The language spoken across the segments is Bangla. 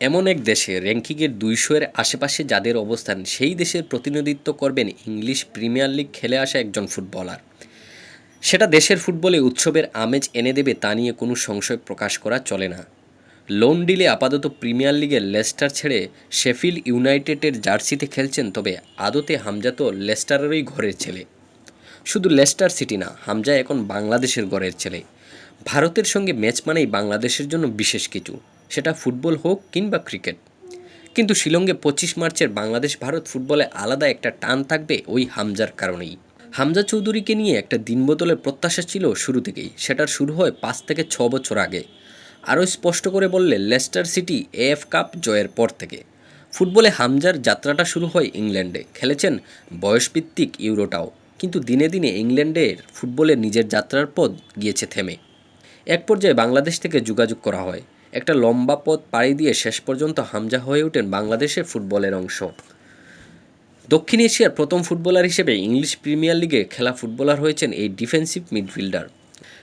এমন এক দেশে র্যাঙ্কিংয়ের দুইশো এর আশেপাশে যাদের অবস্থান, সেই দেশের প্রতিনিধিত্ব করবেন ইংলিশ প্রিমিয়ার লিগ খেলে আসা একজন ফুটবলার। সেটা দেশের ফুটবলে উৎসবের আমেজ এনে দেবে তা নিয়ে কোনো সংশয় প্রকাশ করা চলে না। লোন ডিলে আপাতত প্রিমিয়ার লিগের লেস্টার ছেড়ে শেফিল ইউনাইটেডের জার্সিতে খেলছেন, তবে আদতে হামজা তো লেস্টারেরই ঘরের ছেলে। শুধু লেস্টার সিটি না, হামজা এখন বাংলাদেশের ঘরের ছেলে। ভারতের সঙ্গে ম্যাচ মানেই বাংলাদেশের জন্য বিশেষ কিছু। সেটা ফুটবল হোক কিংবা ক্রিকেট। কিন্তু শিলংয়ে পঁচিশ মার্চের বাংলাদেশ ভারত ফুটবলে আলাদা একটা টান থাকবে ওই হামজার কারণেই। হামজা চৌধুরীকে নিয়ে একটা দিনবদলের প্রত্যাশা ছিল শুরু থেকেই। সেটার শুরু হয় পাঁচ থেকে ছ বছর আগে। আরও স্পষ্ট করে বললে লেস্টার সিটি এএফ কাপ জয়ের পর থেকে। ফুটবলে হামজার যাত্রাটা শুরু হয় ইংল্যান্ডে। খেলেছেন বয়সভিত্তিক ইউরোটাও। কিন্তু দিনে দিনে ইংল্যান্ডের ফুটবলে নিজের যাত্রার পথ গিয়েছে থেমে। এক পর্যায়ে বাংলাদেশ থেকে যোগাযোগ করা হয়। একটা লম্বা পথ পাড়ি দিয়ে শেষ পর্যন্ত হামজা হয়ে ওঠেন বাংলাদেশের ফুটবলের অংশ। দক্ষিণ এশিয়ার প্রথম ফুটবলার হিসেবে ইংলিশ প্রিমিয়ার লিগে খেলা ফুটবলার হয়েছেন এই ডিফেন্সিভ মিডফিল্ডার।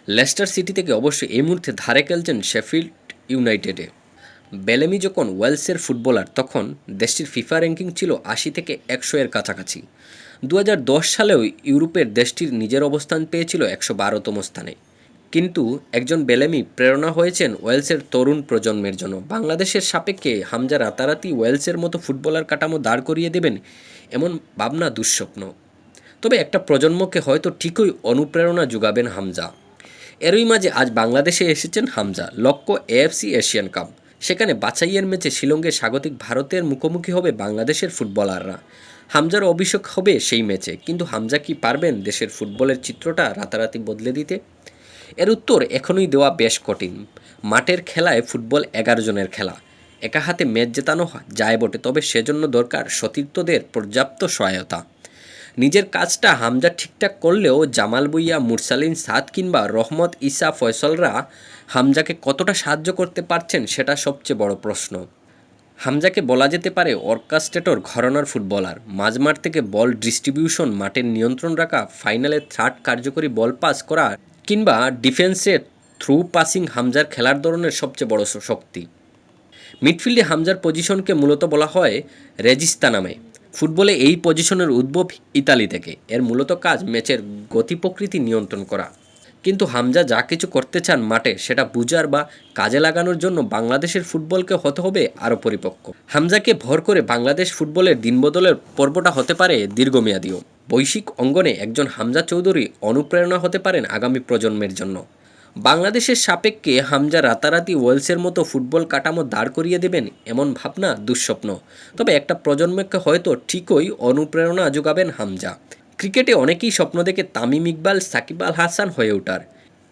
লেস্টার সিটি থেকে অবশ্য এই মুহূর্তে ধারে খেলছেন শেফিল্ড ইউনাইটেডে। বেলেমি যখন ওয়েলসের ফুটবলার, তখন দেশটির ফিফা র্যাঙ্কিং ছিল আশি থেকে একশো এর কাছাকাছি। দু হাজার দশ সালেও ইউরোপের দেশটির নিজের অবস্থান পেয়েছিল একশো বারোতম স্থানে। কিন্তু একজন বেলেমি প্রেরণা হয়েছেন ওয়েলসের তরুণ প্রজন্মের জন্য। বাংলাদেশের সাপেক্ষে হামজা রাতারাতি ওয়েলসের মতো ফুটবলার কাঠামো দাঁড় করিয়ে দেবেন এমন ভাবনা দুঃস্বপ্ন। তবে একটা প্রজন্মকে হয়তো ঠিকই অনুপ্রেরণা যোগাবেন হামজা। এরই মাঝে আজ বাংলাদেশে এসেছেন হামজা, লক্ষ্য এএফসি এশিয়ান কাপ। সেখানে বাছাইয়ের ম্যাচে শিলংয়ে স্বাগতিক ভারতের মুখোমুখি হবে বাংলাদেশের ফুটবলাররা। হামজার অভিষেক হবে সেই ম্যাচে, কিন্তু হামজা কি পারবেন দেশের ফুটবলের চিত্রটা রাতারাতি বদলে দিতে? এর উত্তর এখনই দেওয়া বেশ কঠিন। মাঠের খেলায় ফুটবল এগারো জনের খেলা। একা হাতে ম্যাচ জেতানো যায় বটে, তবে সেজন্য দরকার সতীর্থদের পর্যাপ্ত সহায়তা। নিজের কাজটা হামজা ঠিকঠাক করলেও জামাল বুইয়া, মুরসালিন সাদ কিংবা রহমত ইসা ফয়সলরা হামজাকে কতটা সাহায্য করতে পারছেন সেটা সবচেয়ে বড় প্রশ্ন। হামজাকে বলা যেতে পারে অর্কাস্ট্রেটর, ঘরানার ফুটবলার। মাঝমাঠ থেকে বল ডিস্ট্রিবিউশন, মাঠের নিয়ন্ত্রণ রাখা, ফাইনালে থার্ড কার্যকরী বল পাস করা কিংবা ডিফেন্সে থ্রু পাসিং হামজার খেলার ধরনের সবচেয়ে বড় শক্তি। মিডফিল্ডে হামজার পজিশনকে মূলত বলা হয় রেজিস্তা নামে। ফুটবলে এই পজিশনের উদ্ভব ইতালি থেকে। এর মূলত কাজ ম্যাচের গতি প্রকৃতি নিয়ন্ত্রণ করা। কিন্তু হামজা যা কিছু করতে চান মাঠে, সেটা বুঝার বা কাজে লাগানোর জন্য বাংলাদেশের ফুটবলকে হতে হবে আরও পরিপক্ক। হামজাকে ভর করে বাংলাদেশ ফুটবলের দিনবদলের পর্বটা হতে পারে দীর্ঘমেয়াদীও। বৈশ্বিক অঙ্গনে একজন হামজা চৌধুরী অনুপ্রেরণা হতে পারেন আগামী প্রজন্মের জন্য। বাংলাদেশের সাপেক্ষে হামজা রাতারাতি ওয়েলসের মতো ফুটবল কাঠামো দাঁড় করিয়ে দেবেন এমন ভাবনা দুঃস্বপ্ন। তবে একটা প্রজন্মকে হয়তো ঠিকই অনুপ্রেরণা যোগাবেন হামজা। ক্রিকেটে অনেকেই স্বপ্ন দেখে তামিম ইকবাল, সাকিব আল হাসান হয়ে ওঠার।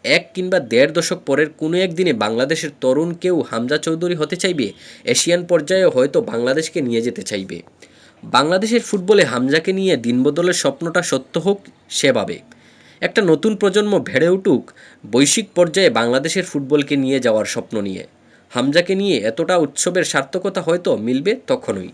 এক কিংবা দেড় দশক পরের কোনো একদিনে বাংলাদেশের তরুণ কেউ হামজা চৌধুরী হতে চাইবে, এশিয়ান পর্যায়ে হয়তো বাংলাদেশকে নিয়ে যেতে চাইবে। বাংলাদেশের ফুটবলে হামজাকে নিয়ে দিনবদলের স্বপ্নটা সত্য হোক সেভাবে। একটা নতুন প্রজন্ম ভেড়ে উঠুক, বৈশ্বিক পর্যায়ে বাংলাদেশের ফুটবলকে নিয়ে যাওয়ার স্বপ্ন নিয়ে। হামজাকে নিয়ে এতটা উৎসবের সার্থকতা হয়তো মিলবে তখনই।